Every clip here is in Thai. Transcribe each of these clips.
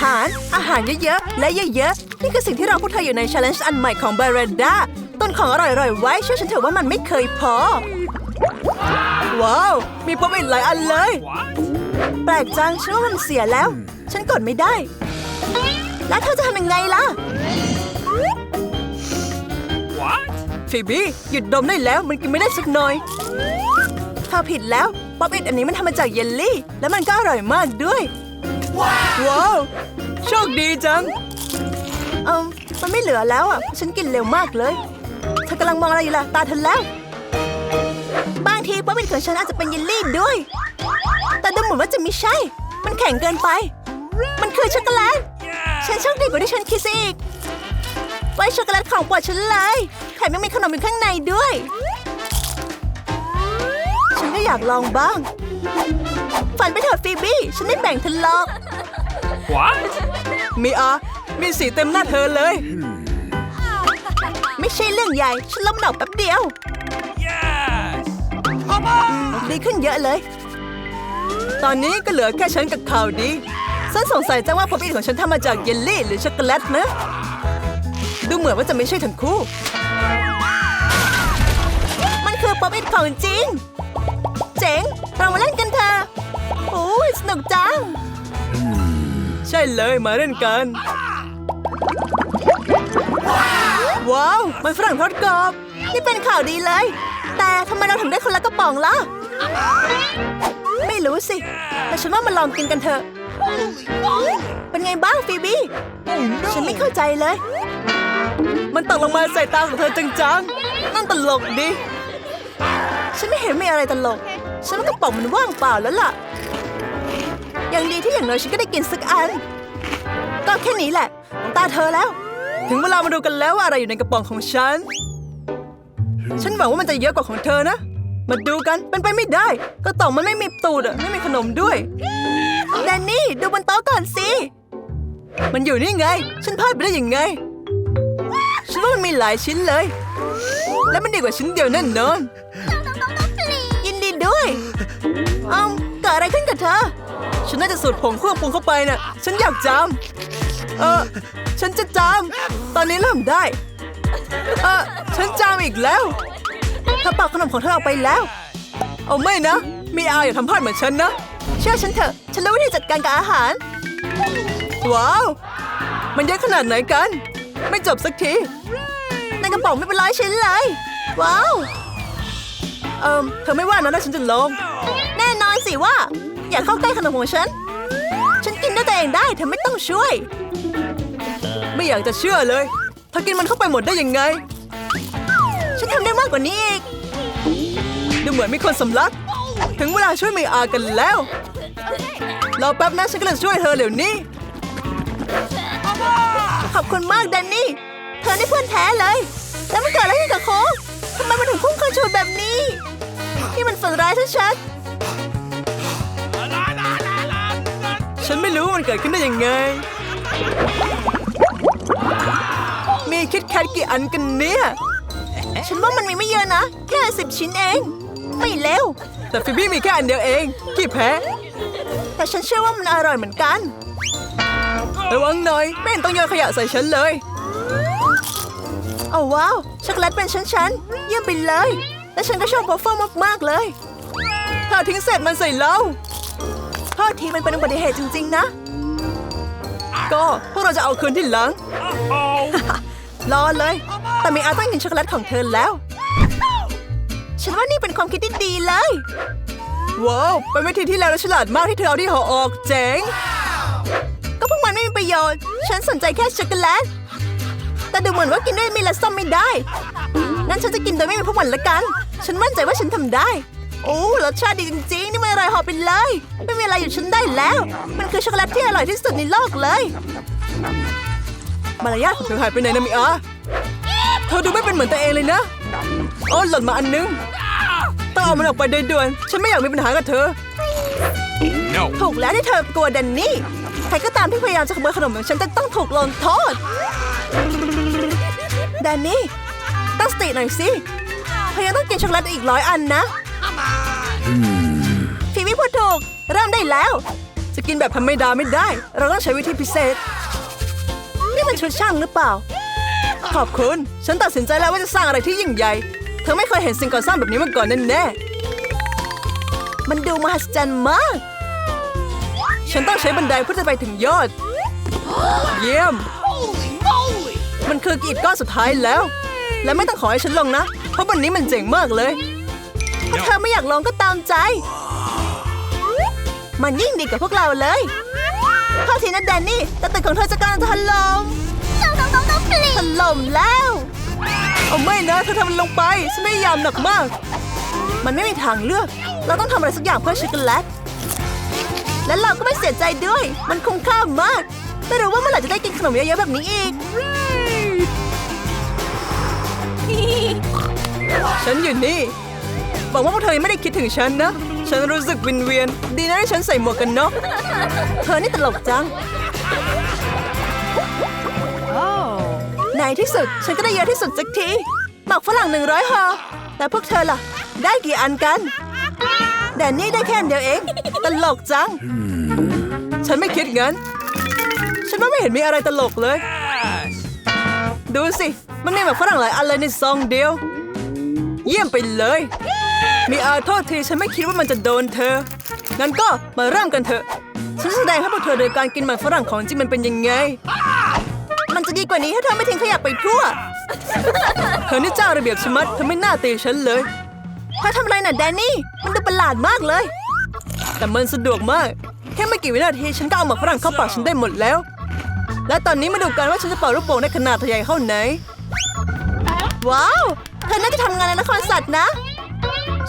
หาร อาหารเยอะๆ และเยอะๆ นี่คือสิ่งที่เราพูดเธออยู่ใน challenge อันใหม่ของ b a r ร d a ต้นของอร่อยๆ ไว้เชื่อฉันเถอะว่ามันไม่เคยพอ ว้าว มีป๊อปอินหลายอันเลย แปลกจังฉันว่ามันเสียแล้ว ฉันกดไม่ได้ แล้วเธอจะทำยังไงล่ะ What? ฟีบี้หยุดดมได้แล้วมันกินไม่ได้สักหน่อยเธอผิดแล้วป๊อปอิดอันนี้มันทำมาจากเยลลี่ และมันก็อร่อยมากด้วย ว้าวโชคดีจัง เออมันไม่เหลือแล้วอะ ฉันกินเร็วมากเลย เธอกำลังมองอะไรอยู่ล่ะ ตาเธอแล้ว บางทีป๊อปอิดของฉันอาจจะเป็นเยลลี่ด้วย แต่ดูเหมือนว่าจะไม่ใช่ มันแข็งเกินไป มันคือช็อกโกแลต ฉันโชคดีกว่าที่ฉันคิดซะอีกไว้ช็อกโกแลตของโปรดฉันเลย แถมยังมีขนมอยู่ข้างในด้วย ฉันก็อยากลองบ้าง ฝันไปเถอะฟีบี้ ฉันไม่แบ่งเธอหรอก What? มีอามีสีเต็มหน้าเธอเลย ไม่ใช่เรื่องใหญ่ ฉันล้มดอกแป๊บเดียว Yes! ดีขึ้นเยอะเลย ตอนนี้ก็เหลือแค่ฉันกับข่าวดีฉันสงสัยจังว่าพอปีของฉันทำมาจากเยลลี่หรือช็อกโกแลตนะ ดูเหมือนว่าจะไม่ใช่ทั้งคู่ มันคือป๊อปอิทของจริง เจ๋ง เรามาเล่นกันเถอะโอ้ยสนุกจัง ใช่เลยมาเล่นกัน ว้าว มันฝรั่งทอดกรอบ นี่เป็นข่าวดีเลย แต่ทำไมเราถึงได้คนละกระป๋องล่ะ ไม่รู้สิ แต่ฉันว่ามาลองกินกันเถอะ เป็นไงบ้างฟีบี้ ฉันไม่เข้าใจเลย มันตกลงมาใส่ตาของเธอจังๆ นั่นตลกดิ ฉันไม่เห็นมีอะไรตลก ฉันว่ากระป๋องมันว่างเปล่าแล้วล่ะ ย่างดีที่อย่างน้อยฉันก็ได้กินสักอัน ก็แค่นี้แหละตาเธอแล้ว ถึงเวลามาดูกันแล้วว่าอะไรอยู่ในกระป๋องของฉัน ฉันหวังว่ามันจะเยอะกว่าของเธอนะ มาดูกันเป็นไปไม่ได้กระต่องมันไม่มีตูดอะไม่มีขนมด้วยแดนนี่ดูบนโต๊ะก่อนสิ มันอยู่นี่ไง ฉันพลาดไปได้ยังไง ฉันว่ามันมีหลายชิ้นเลย และมันดีกว่าชิ้นเดียวแน่นอนยินดีด้วยอืมเกิดอะไรขึ้นกับเธอ ฉันน่าจะสูตรผงเครื่องปรุงเข้าไปน่ะ ฉันอยากจำเออฉันจะจำตอนนี้เริ่มได้ เออฉันจำอีกแล้วเธอป่าขนมของเธอออกไปแล้ว เอาไม่นะ มีอาอย่าทำพลาดเหมือนฉันนะ เชื่อฉันเถอะ ฉันรู้วิธีจัดการกับอาหาร ว้าว มันเยอะขนาดไหนกัน ไม่จบสักที ในกระป๋องไม่เป็นร้อยชิ้นเลย ว้าว เอิมเธอไม่ว่านะถ้าฉันจะลง แน่นอนสิว่า อย่าเข้าใกล้ขนมของฉัน ฉันกินด้วยตัวเองได้เธอไม่ต้องช่วย ไม่อยากจะเชื่อเลยเธอกินมันเข้าไปหมดได้ยังไง ฉันทำได้มากกว่านี้อีกดูเหมือนมีคนสำลัก ถึงเวลาช่วยเมอากันแล้วรอแป๊บนะฉันก็จะช่วยเธอเดี๋ยวนี้ ขอบคุณมากแดนนี่ เธอได้เพื่อนแท้เลย แล้วมันเกิดอะไรขึ้นกับโค้กทำไมมันถึงพุ่งเข้าชนแบบนี้ นี่มันฝันร้ายชัดๆ ฉันไม่รู้ว่ามันเกิดขึ้นได้ยังไง มีคิดแคทกี่อันกันเนี่ย ฉันว่ามันมีไม่เยอะนะ แค่สิบชิ้นเอง ไม่เร็วแต่ฟิบี้มีแค่อันเดียวเอง กี่แพ้ แต่ฉันเชื่อว่ามันอร่อยเหมือนกัน ระวังหน่อย ไม่เห็นต้องโยนขยะใส่ฉันเลยเอาว้าว ช็อกโกแลตเป็นชั้นๆเยี่ยมไปเลย และฉันก็ชอบวอฟเฟิลมากๆเลยเธอทิ้งเศษมันใส่เรา โทษทีมันเป็นอุบัติเหตุจริง ๆ นะ ก็พวกเราจะเอาคืนที่หลังรอเลย แต่มีอาต้องกินช็อกโกแลตของเธอแล้ว ฉันว่านี่เป็นความคิดที่ดีเลย ว้าวเป็นวิธีที่แล้วและฉลาดมากที่เธอเอาที่ห่อออกเจ๋ง ก็พวกมันไม่มีประโยชน์ ฉันสนใจแค่ช็อกโกแลต แต่ดูเหมือนว่ากินด้วยมีละส้มไม่ได้ งั้นฉันจะกินโดยไม่มีพวกมันละกัน ฉันมั่นใจว่าฉันทำได้ โอ้รสชาติดีจริงๆ นี่มันอร่อยเหอไปเลย ไม่มีอะไรอยู่ฉันได้แล้ว มันคือช็อกโกแลตที่อร่อยที่สุดในโลกเลย มารยาทของเธอหายไปไหนนะมิอาเธอดูไม่เป็นเหมือนตัวเองเลยนะโอ้หล่นมาอันนึงต้องเอามันออกไปโดยด่วน ฉันไม่อยากมีปัญหากับเธอ No! ถูกแล้วที่เธอกลัวแดนนี่ ใครก็ตามที่พยายามจะขโมยขนมของฉันจะต้องถูกลงโทษ แดนนี่ ตั้งสติหน่อยสิเธอยังต้องกินช็อกโกแลตอีกร้อยอันนะ ฟีบี้พูดถูก เริ่มได้แล้ว จะกินแบบธรรมดาไม่ได้ เราต้องใช้วิธีพิเศษ นี่มันชุดช่างหรือเปล่า ขอบคุณ ฉันตัดสินใจแล้วว่าจะสร้างอะไรที่ยิ่งใหญ่ เธอไม่เคยเห็นสิ่งก่อสร้างแบบนี้มาก่อนแน่ๆมันดูมหัศจรรย์มาก ฉันต้องใช้บันไดเพื่อจะไปถึงยอด เยี่ยม มันคือกีดก้อนสุดท้ายแล้ว และไม่ต้องขอให้ฉันลงนะ เพราะวันนี้มันเจ๋งมากเลย ถ้าเธอไม่อยากลองก็ตามใจ มันยิ่งดีกับพวกเราเลยข้อทีนะแดนนี่แต่ตึกของเธอจะกำลังจะถล่มถล่มแล้วเอาไม่นะเธอทำมันลงไปฉันพยายามหนักมาก มันไม่มีทางเลือก เราต้องทำอะไรสักอย่างเพื่อช็อกโกแลตและเราก็ไม่เสียใจด้วย มันคุ้มค่ามาก ไม่รู้ว่าเมื่อไหร่จะได้กินขนมเยอะๆแบบนี้อีก ฉันอยู่นี่ หวังว่าพวกเธอยังไม่ได้คิดถึงฉันนะ ฉันรู้สึกวินเวียน ดีนะที่ฉันใส่หมวกกันน็อกเธอนี่ตลกจังในที่สุดฉันก็ได้เยอะที่สุดสักทีหมักฝรั่งหนึ่งร้อยห่อแต่พวกเธอล่ะ ได้กี่อันกันแดนนี่ได้แค่เดียวเอง ตลกจัง ฉันไม่คิดงั้น ฉันว่าไม่เห็นมีอะไรตลกเลย ดูสิ มันมีแบบฝรั่งหลายอันเลยในซองเดียว เยี่ยมไปเลย มีอาโทษทีฉันไม่คิดว่ามันจะโดนเธอ งั้นก็มาเริ่มกันเถอะ ฉันจะแสดงให้พวกเธอโดยการกินมันฝรั่งของจริงมันเป็นยังไง มันจะดีกว่านี้ถ้าเธอไม่ทิ้งขยะไปทั่ว เธอนี่เจ้าระเบียบชมัดเธอไม่น่าตีฉันเลยเธอทำอะไรน่ะแดนนี่ มันดูประหลาดมากเลย แต่มันสะดวกมาก แค่ไม่กี่วินาทีฉันก็เอาหมากฝรั่งเข้าปากฉันได้หมดแล้ว และตอนนี้มาดูกันว่าฉันจะเป่าลูกโป่งได้ขนาดใหญ่เท่าไหน ว้าว เธอน่าจะทำงานในนครสัตว์นะ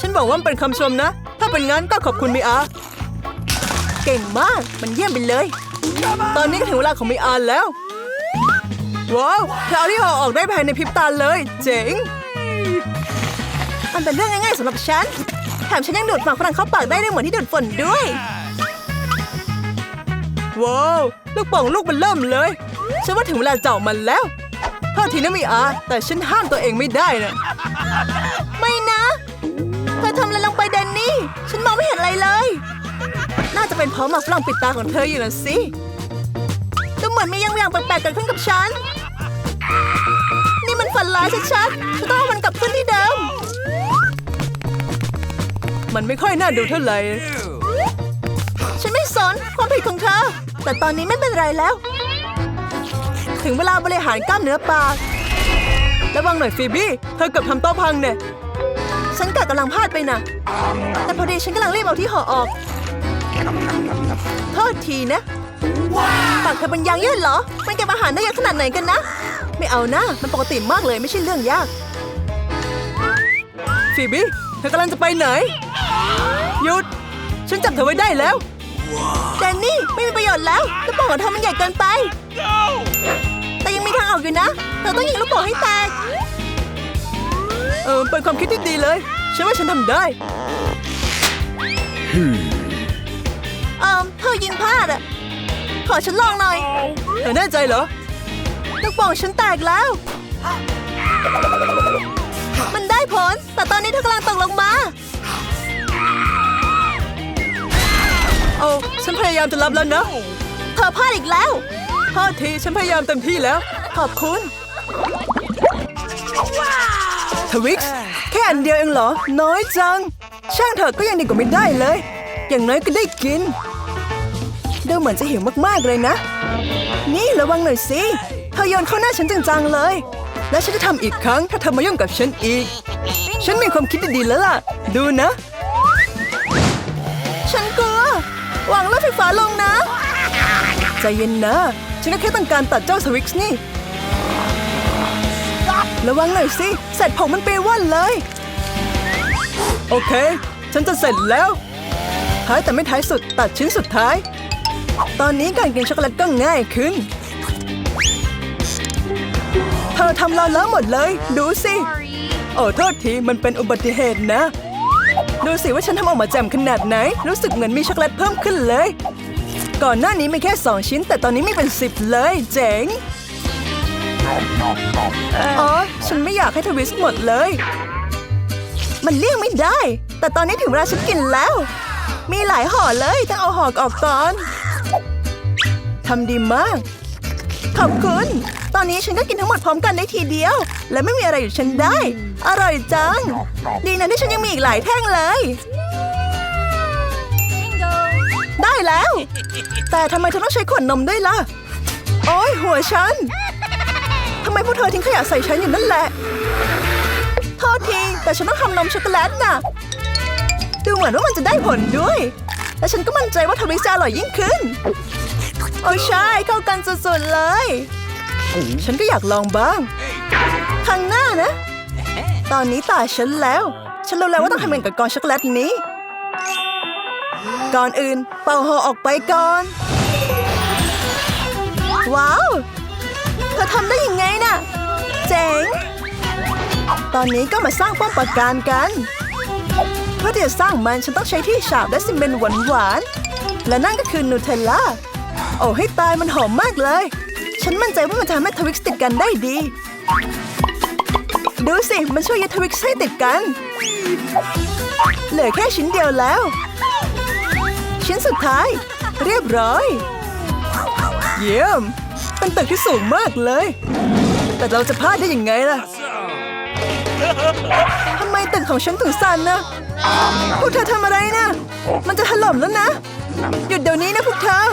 ฉันบอกว่ามันเป็นคำชมนะ ถ้าเป็นงั้นก็ขอบคุณมิอา เก่งมาก มันเยี่ยมไปเลย ตอนนี้ก็ถึงเวลาของมิอาแล้ว ว้าวเธอเอาที่ห่อออกได้ภายในพริบตาเลย เจ๋ง มันเป็นเรื่องง่ายๆสำหรับฉัน แถมฉันยังดูดหมากฝรั่งเข้าปากได้ด้วยเหมือนที่ดูดฝนด้วย ว้าว ลูกป่องลูกมันเริ่มเลย ฉันว่าถึงเวลาเจาะมันแล้วโทษทีนะมีอา แต่ฉันห้ามตัวเองไม่ได้นะ นี่ฉันมองไม่เห็นอะไรเลย น่าจะเป็นเพราะหมากฝรั่งปิดตาของเธออยู่นะสิดูเหมือนมียังอย่างแปลกๆเกิดขึ้นกับฉัน นี่มันฝันร้ายชัดๆฉันต้องเอามันกลับขึ้นที่เดิม มันไม่ค่อยน่าดูเท่าไหร่ ฉันไม่สนความผิดของเธอ แต่ตอนนี้ไม่เป็นไรแล้ว ถึงเวลาบริหารกล้ามเนื้อปาก ระวังหน่อยฟีบี้ เธอเกือบทำโต๊ะพังเนี่ย กะกำลังพลาดไปนะ แต่พอดีฉันกำลังรีบเอาที่ห่อออกโทษทีนะปากเธอเป็นยางยืดเหรอ มันเก็บอาหารได้เยอะขนาดไหนกันนะ ไม่เอานะ มันปกติมากเลยไม่ใช่เรื่องยาก ฟีบี้ เธอกำลังจะไปไหน หยุด ฉันจับเธอไว้ได้แล้ว แดนนี่ ไม่มีประโยชน์แล้วลูกโป่งของเธอมันใหญ่เกินไป No. แต่ยังมีทางออกอยู่นะ เธอต้องยิงลูกโป่งให้แตก เออเป็นความคิดที่ดีเลย ฉันว่าฉันทำได้เออเธอยิงพลาดอะขอฉันลองหน่อย เธอแน่ใจเหรอลูกโป่งฉันแตกแล้ว มันได้ผล แต่ตอนนี้เธอกำลังตกลงมา โอ้ฉันพยายามจะรับแล้วนะ เธอพลาดอีกแล้วโทษทีฉันพยายามเต็มที่แล้ว ขอบคุณ ทวิกซ์แค่อันเดียวเองเหรอ น้อยจัง ช่างเถอะก็ยังดีกว่าไม่ได้เลย อย่างน้อยก็ได้กิน ดูเหมือนจะหิวมากๆเลยนะ นี่ระวังหน่อยสิเธอโยนเข้าหน้าฉันจังๆเลย และฉันจะทำอีกครั้งถ้าเธอมายุ่งกับฉันอีก ฉันมีความคิดดีๆแล้วล่ะ ดูนะ ฉันกลัววางรถไฟฟ้าลงนะ ใจเย็นนะ ฉันก็แค่ต้องการตัดเจ้าสวิกซ์นี่ ระวังหน่อยสิเสร็จผมมันเปรย์ว่อนเลย โอเค ฉันจะเสร็จแล้วท้ายแต่ไม่ท้ายสุดตัดชิ้นสุดท้าย ตอนนี้การกินช็อกโกแลตก็ง่ายขึ้น เธอทำเราเลอะหมดเลย ดูสิโอ้โทษทีมันเป็นอุบัติเหตุนะ ดูสิว่าฉันทำออกมาแจ่มขนาดไหน รู้สึกเหมือนมีช็อกโกแลตเพิ่มขึ้นเลย ก่อนหน้านี้มีแค่2ชิ้น แต่ตอนนี้มีเป็น10เลย เจ๋ง อ๋อ ฉันไม่อยากให้ทวิสต์หมดเลย มันเลี่ยงไม่ได้ แต่ตอนนี้ถึงเวลาฉันกินแล้ว มีหลายห่อเลย ต้องเอาห่อออกก่อน ทำดีมาก ขอบคุณ ตอนนี้ฉันก็กินทั้งหมดพร้อมกันได้ทีเดียว และไม่มีอะไรอยู่ฉันได้ อร่อยจัง ดีนะที่ฉันยังมีอีกหลายแท่งเลย ได้แล้ว แต่ทำไมเธอต้องใช้ขวดนมด้วยล่ะ โอ้ยหัวฉันทำไมพวกเธอทิ้งขยะใส่ฉันอยู่นั่นแหละ โทษที แต่ฉันต้องทำนมช็อกโกแลตน่ะ ดูเหมือนว่ามันจะได้ผลด้วย และฉันก็มั่นใจว่าทวิกจะอร่อยยิ่งขึ้น โอ้ใช่ เข้ากันสุดๆเลย ฉันก็อยากลองบ้าง ครั้งหน้านะ ตอนนี้ตาฉันแล้ว ฉันรู้แล้วว่าต้องทำยังไงกับกอนช็อกโกแลตนี้ ก่อนอื่น เป่าห่อออกไปก่อน ว้าว อนนี้ก็มาสร้างป้อมปราการกัน เพื่อที่จะสร้างมันฉันต้องใช้ที่ฉาบและซีเมนต์หวานๆ และนั่นก็คือนูเทลล่า โอ้ให้ตายมันหอมมากเลย ฉันมั่นใจว่ามันจะทำให้ทวิกติดกันได้ดี ดูสิ มันช่วยยึดทวิกให้ติดกัน เหลือแค่ชิ้นเดียวแล้ว ชิ้นสุดท้าย เรียบร้อย เยี่ยมเป็นตึกที่สูงมากเลย แต่เราจะพลาดได้ยังไงล่ะ ทำไมตึกของฉันถึงสั่นนะพวกเธอทำอะไรนะ มันจะถล่มแล้วนะ หยุดเดี๋ยวนี้นะพวกเธอ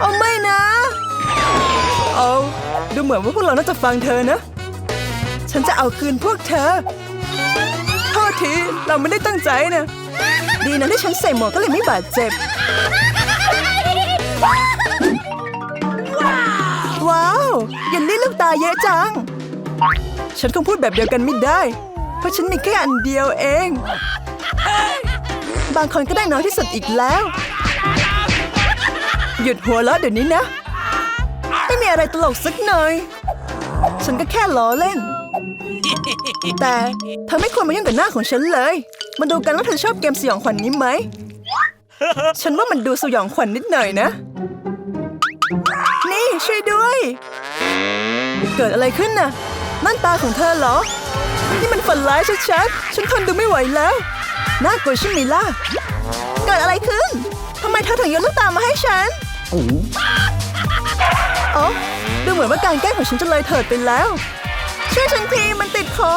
เอาไม่นะ เอาดูเหมือนว่าพวกเราน่าจะฟังเธอนะ ฉันจะเอาคืนพวกเธอ โทษที เราไม่ได้ตั้งใจนะ ดีนะที่ฉันใส่หมวกก็เลยไม่บาดเจ็บ ว้าวเยันลี่ลูกตาเยอะจัง ฉันคงพูดแบบเดียวกันไม่ได้ เพราะฉันมีแค่อันเดียวเอง บางคนก็ได้น้อยที่สุดอีกแล้ว หยุดหัวเราะเดี๋ยวนี้นะ ไม่มีอะไรตลกสักหน่อย ฉันก็แค่ล้อเล่น แต่เธอไม่ควรมายุ่งกับหน้าของฉันเลย มาดูกันว่าเธอชอบเกมสยองขวัญนนี้ไหม ฉันว่ามันดูสยองขวัญนิดหน่อยนะ นี่ช่วยด้วย เกิดอะไรขึ้นน่ะ นั่นตาของเธอเหรอ นี่มันฝันร้ายชัดๆ ฉันทนดูไม่ไหวแล้ว น่ากลัวใช่ไหมล่ะ เกิดอะไรขึ้น ทำไมเธอถึงโยนลูกตามาให้ฉันอ๋อดูเหมือนว่าการแกล้งของฉันจะเลยเถิดไปแล้ว ช่วยฉันทีมันติดคอ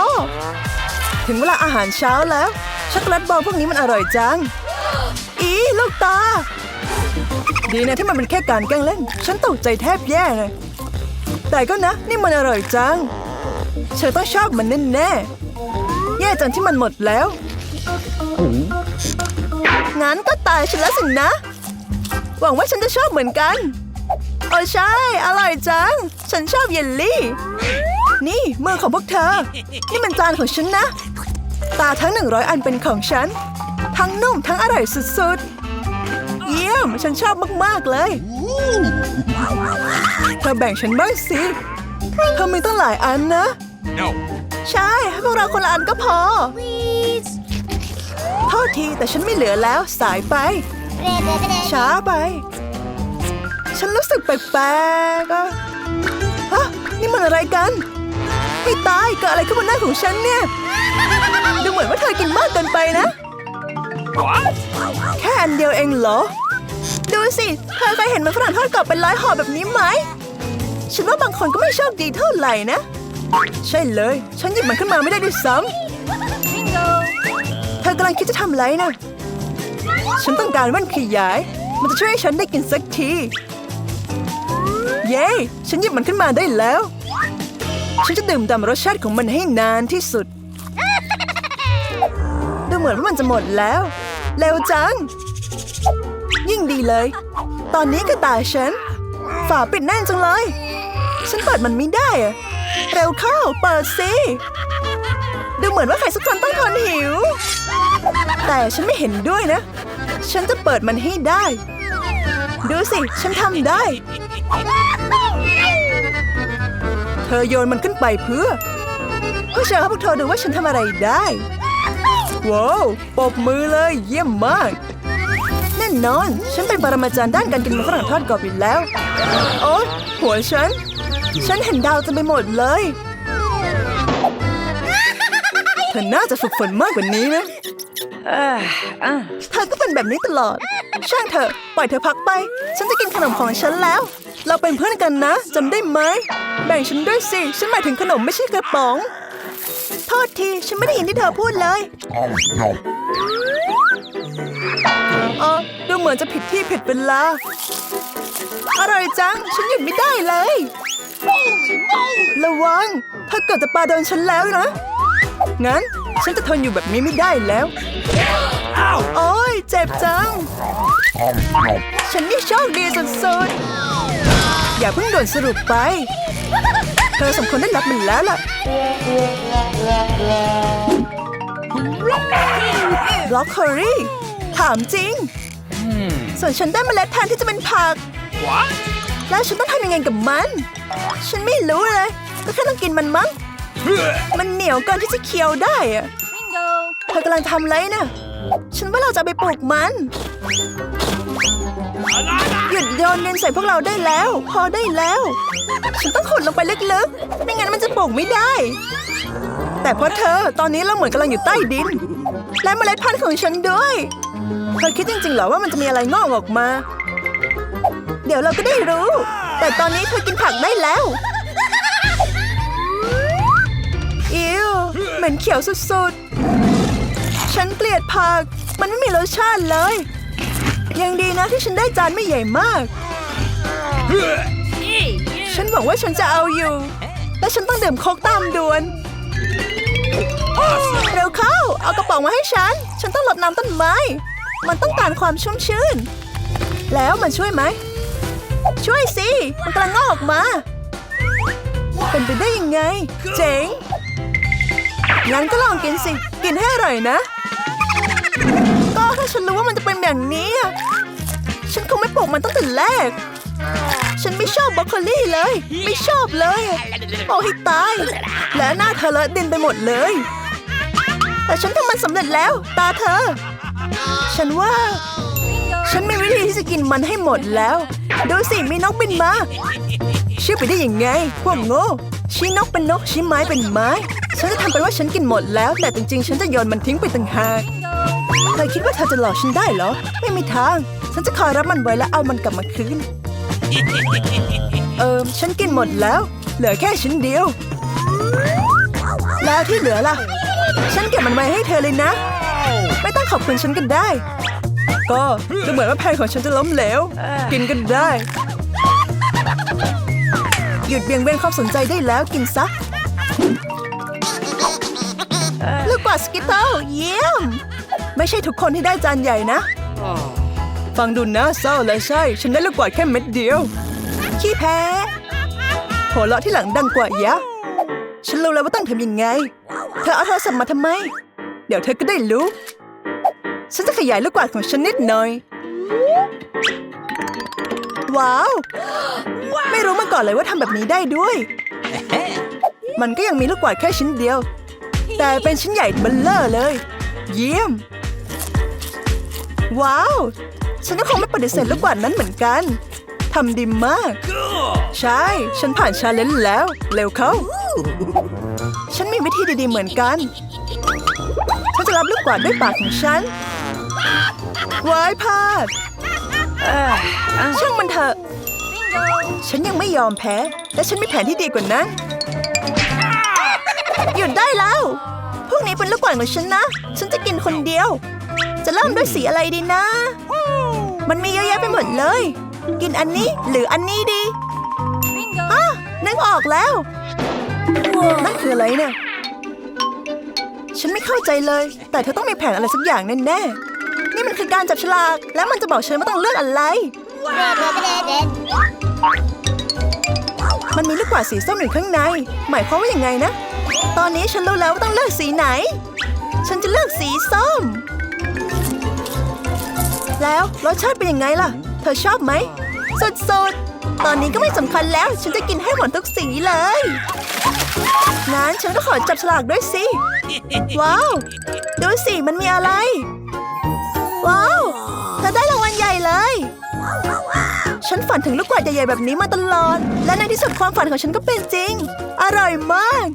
ถึงเวลาอาหารเช้าแล้ว ช็อกโกแลตบอลพวกนี้มันอร่อยจัง อีลูกตา ดีนะที่มันเป็นแค่การแกล้งเล่น ฉันตกใจแทบแย่เลยแต่ก็นะ นี่มันอร่อยจัง เธอต้องชอบมันแน่ๆแย่จังที่มันหมดแล้ว งั้นก็ตายฉันแล้วสินะ หวังว่าฉันจะชอบเหมือนกัน โอ้ใช่ อร่อยจัง ฉันชอบเยลลี่ นี่มือของพวกเธอ นี่มันจานของฉันนะ ตาทั้งหนึ่งร้อยอันเป็นของฉัน ทั้งนุ่มทั้งอร่อยสุดๆ เยี่ยม ฉันชอบมากๆเลย เธอแบ่งฉันบ้างสิ เธอมีตั้งหลายอันนะ No. ใช่ให้พวกเราคนละอันก็พอ โทษทีแต่ฉันไม่เหลือแล้วสายไป ช้าไป ฉันรู้สึกแปลกๆอะฮะนี่มันอะไรกัน ให้ตายเกิดอะไรขึ้นบนหน้าของฉันเนี่ย ดูเหมือนว่าเธอกินมากเกินไปนะ What? แค่อันเดียวเองเหรอ ดูสิ เธอเคยเห็นมันฝรั่งทอดกรอบเป็นร้อยห่อแบบนี้ไหม ฉันว่าบางคนก็ไม่โชคดีเท่าไหร่นะ ใช่เลย ฉันหยิบมันขึ้นมาไม่ได้ด้วยซ้ำเธอกำลังคิดจะทำอะไรนะฉันต้องการแว่นขยาย มันจะช่วยให้ฉันได้กินสักที เย้ ฉันหยิบมันขึ้นมาได้แล้ว ฉันจะดื่มด่ำรสชาติของมันให้นานที่สุด ดูเหมือนว่ามันจะหมดแล้ว เร็วจัง ยิ่งดีเลย ตอนนี้ก็ตายฉัน ฝาปิดแน่นจังเลย ฉันเปิดมันไม่ได้อะเร็วเข้า เปิดสิดูเหมือนว่าใครสักคนต้องทนหิว แต่ฉันไม่เห็นด้วยนะ ฉันจะเปิดมันให้ได้ ดูสิ ฉันทำได้ เธอโยนมันขึ้นไปเพื่อเพื่อโชว์ให้พวกเธอดูว่าฉันทำอะไรได้ว้าวปบมือเลยเยี่ยมมาก แน่นอน ฉันเป็นปรมาจารย์ด้านการกินมันฝรั่งทอดกรอบอยู่แล้ว โอ๊ยหัวฉัน ฉันเห็นดาวเต็มไปหมดเลย เธอน่าจะฝึกฝนมากกว่านี้นะเธอก็เป็นแบบนี้ตลอด ช่างเถอะปล่อยเธอพักไป ฉันจะกินขนมของฉันแล้ว เราเป็นเพื่อนกันนะจำได้ไหม แบ่งฉันด้วยสิ ฉันหมายถึงขนมไม่ใช่กระป๋อง โทษที ฉันไม่ได้ยินที่เธอพูดเลยเออดูเหมือนจะผิดที่ผิดเวลาอร่อยจัง ฉันหยุดไม่ได้เลย ระวัง ถ้าเกิดจะปาโดนฉันแล้วนะ งั้น ฉันจะทนอยู่แบบนี้ไม่ได้แล้วโอ้ยเจ็บจัง Oh no. ฉันนี่โชคดีสุดๆ อย่าเพิ่งด่วนสรุปไป เธอสมควรได้รับมันแล้วล่ะบล็อกโคลี่ ถามจริง ส่วนฉันได้เมล็ดแทนที่จะเป็นผัก What? แล้วฉันต้องทำยังไงกับมัน ฉันไม่รู้เลย ก็แค่ต้องกินมันมั้ง มันเหนียวเกินที่จะเคี้ยวได้อะเธอกำลังทำอะไรนะฉันว่าเราจะเอาไปปลูกมัน หยุดโยนดินใส่พวกเราได้แล้ว พอได้แล้ว ฉันต้องขุดลงไปลึกๆ ไม่งั้นมันจะปลูกไม่ได้ แต่เพราะเธอตอนนี้เราเหมือนกำลังอยู่ใต้ดิน และเมล็ดพันธุ์ของฉันด้วย เธอคิดจริงๆเหรอว่ามันจะมีอะไรงอกออกมา เดี๋ยวเราก็ได้รู้ แต่ตอนนี้เธอกินผักได้แล้ว อิวเหม็นเขียวสุดๆ ฉันเกลียดผัก มันไม่มีรสชาติเลย ยังดีนะที่ฉันได้จานไม่ใหญ่มาก ฉันหวังว่าฉันจะเอาอยู่ และฉันต้องดื่มโคกตามด่วนเร็วเข้า เอากระป๋องมาให้ฉัน ฉันต้องรดน้ำต้นไม้ มันต้องการความชุ่มชื่นแล้วมันช่วยไหม ช่วยสิ มันกำลังงอกออกมา เป็นไปได้ยังไง เจ๋ง งั้นก็ลองกินสิ กินให้อร่อยนะ ก็ถ้าฉันรู้ว่ามันจะเป็นแบบนี้ ฉันคงไม่ปลูกมันตั้งแต่แรก ฉันไม่ชอบบรอกโคลี่เลย ไม่ชอบเลยโอ้ให้ตาย และหน้าเธอเลอะดินไปหมดเลย แต่ฉันทำมันสำเร็จแล้ว ตาเธอ ฉันว่า ฉันมีวิธีที่จะกินมันให้หมดแล้ว ดูสิมีนกบินมา เชื่อไปได้ยังไง พวกโง่ชี้นกเป็นนกชี้ไม้เป็นไม้ ฉันจะทำเป็นว่าฉันกินหมดแล้ว แต่จริงๆ ฉันจะโยนมันทิ้งไปต่างหากเธอคิดว่าเธอจะหลอกฉันได้เหรอ ไม่มีทาง ฉันจะคอยรับมันไว้แล้วเอามันกลับมาคืน เอิมฉันกินหมดแล้ว เหลือแค่ชิ้นเดียว แล้วที่เหลือล่ะ ฉันเก็บมันไว้ให้เธอเลยนะ ไม่ต้องขอบคุณฉันกันได้ ก็ดูเหมือนว่าแผนของฉันจะล้มเหลว กินกันได้ หยุดเบี่ยงเบนความสนใจได้แล้วกินซะลูกกวาดสกิตเติลเยี่ยม ไม่ใช่ทุกคนที่ได้จานใหญ่นะ ฟังดูนะเศร้าและใช่ ฉันได้ลูกกวาดแค่เม็ดเดียว ขี้แพ้หัวเราะที่หลังดังกว่าอีกยะฉันรู้แล้วว่าต้องทำยังไง เธอเอาโทรศัพท์มาทำไม เดี๋ยวเธอก็ได้รู้ ฉันจะขยายลูกกวาดของฉันนิดหน่อย ว้าว ไม่รู้มาก่อนเลยว่าทำแบบนี้ได้ด้วย มันก็ยังมีลูกกวาดแค่ชิ้นเดียว แต่เป็นชิ้นใหญ่เบลเลอร์เลย เยี่ยม ว้าว ฉันก็คงไม่ปฏิเสธลูกกวาดนั้นเหมือนกันทำดีมาก ใช่ ฉันผ่านชาเลนจ์แล้ว เร็วเข้าฉันมีวิธีดีๆเหมือนกัน ฉันจะรับลูกกวาดด้วยปากของฉัน ว้ายพลาดช่างมันเถอะ ฉันยังไม่ยอมแพ้ และฉันมีแผนที่ดีกว่านั้น หยุดได้แล้ว พวกนี้เป็นลูกกวาดของฉันนะ ฉันจะกินคนเดียว จะเริ่มด้วยสีอะไรดีนะ มันมีเยอะแยะไปหมดเลย กินอันนี้หรืออันนี้ดีอะนึกออกแล้ว นั่นคืออะไรเนี่ย ฉันไม่เข้าใจเลย แต่เธอต้องมีแผนอะไรสักอย่างแน่ๆ นี่มันคือการจับฉลาก แล้วมันจะบอกฉันว่าต้องเลือกอะไร มันมีลูกกวาดสีส้มอยู่ข้างใน หมายความว่าอย่างไงนะ ตอนนี้ฉันรู้แล้วว่าต้องเลือกสีไหน ฉันจะเลือกสีส้ม แล้วรสชาติเป็นยังไงล่ะ เธอชอบไหมสุดๆ ตอนนี้ก็ไม่สำคัญแล้ว ฉันจะกินให้หมดทุกสีเลย งั้นฉันก็ขอจับฉลากด้วยสิ ว้าว ดูสิ มันมีอะไร ว้าว เธอได้รางวัลใหญ่เลย ฉันฝันถึงลูกกวาดใหญ่ๆแบบนี้มาตลอด และในที่สุดความฝันของฉันก็เป็นจริง อร่อยมาก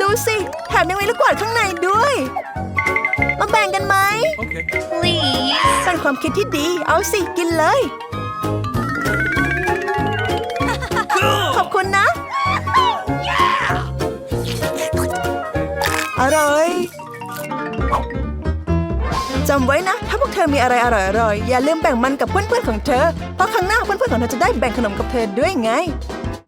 ดูสิ แถถมยังมีลูกกวาดข้างในด้วย มาแบ่งกันไหม Okay. Please. เป็นความคิดที่ดี เอาสิ กินเลย ขอบคุณนะ อร่อย จำไว้นะ ถ้าพวกเธอมีอะไรอร่อยๆ อย่าลืมแบ่งมันกับเพื่อนๆของเธอ เพราะครั้งหน้าเพื่อนๆของเธอจะได้แบ่งขนมกับเธอด้วยไง